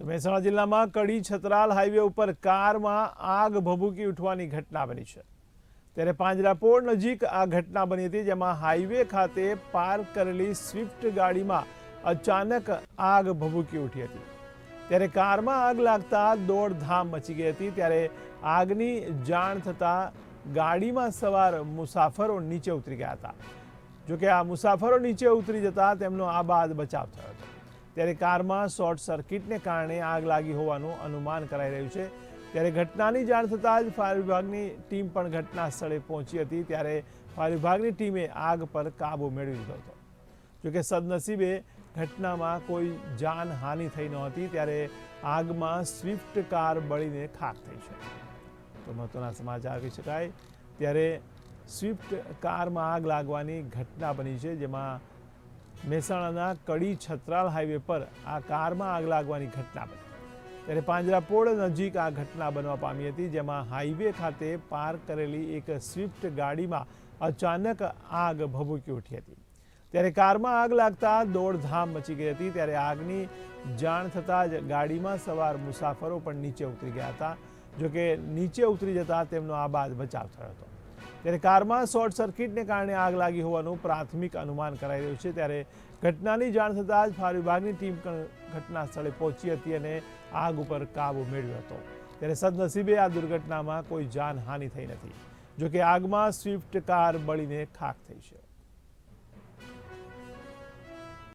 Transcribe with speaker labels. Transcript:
Speaker 1: તો મહેસાણા જિલ્લામાં કડી છતરાલ હાઈવે ઉપર કારમાં આગ ભભૂકી ઉઠવાની ઘટના બની છે. ત્યારે પાંજરાપોળ નજીક આ ઘટના બની હતી, જેમાં હાઈવે ખાતે પાર્ક કરેલી સ્વિફ્ટ ગાડીમાં અચાનક આગ ભભૂકી ઉઠી હતી. ત્યારે કારમાં આગ લાગતા દોડધામ મચી ગઈ હતી. ત્યારે આગની જાણ થતાં ગાડીમાં સવાર મુસાફરો નીચે ઉતરી ગયા હતા. જોકે આ મુસાફરો નીચે ઉતરી જતા તેમનો આબાદ બચાવ થયો હતો. ત્યારે કારમાં શોર્ટ સર્કિટને કારણે આગ લાગી હોવાનું અનુમાન કરાઈ રહ્યું છે. ત્યારે ઘટનાની જાણ થતાં જ ફાયર વિભાગની ટીમ પણ ઘટના સ્થળે પહોંચી હતી. ત્યારે ફાયર વિભાગની ટીમે આગ પર કાબુ મેળવી લીધો હતો. જોકે સદનસીબે ઘટનામાં કોઈ જાનહાનિ થઈ નહોતી. ત્યારે આગમાં સ્વિફ્ટ કાર બળીને ખાક થઈ છે. તો મહત્વના સમાચાર કહી શકાય. ત્યારે સ્વિફ્ટ કારમાં આગ લાગવાની ઘટના બની છે, જેમાં મહેસાણાના કડી છત્રાલ હાઈવે પર આ કારમાં આગ લાગવાની ઘટના બની. ત્યારે પાંજરાપોળ નજીક આ ઘટના બનવા પામી હતી, જેમાં હાઈવે ખાતે પાર્ક કરેલી એક સ્વિફ્ટ ગાડીમાં અચાનક આગ ભભૂકી ઉઠી હતી. ત્યારે કારમાં આગ લાગતા દોડધામ મચી ગઈ હતી, ત્યારે આગની જાણ થતાં જ ગાડીમાં સવાર મુસાફરો પણ નીચે ઉતરી ગયા હતા. જોકે નીચે ઉતરી જતા તેમનો આબાદ બચાવ થયો હતો. ત્યારે કારમાં શોર્ટ સર્કિટને કારણે આગ લાગી હોવાનું પ્રાથમિક અનુમાન કરાઈ રહ્યું છે. ત્યારે ઘટનાની જાણ થતાં જ ફાયર વિભાગની ટીમ ઘટના સ્થળે પહોંચી હતી અને આગ ઉપર કાબૂ મેળવ્યો હતો. ત્યારે સદનસીબે આ દુર્ઘટનામાં કોઈ જાનહાનિ થઈ નથી. જોકે આગમાં સ્વિફ્ટ કાર બળીને ખાક થઈ છે.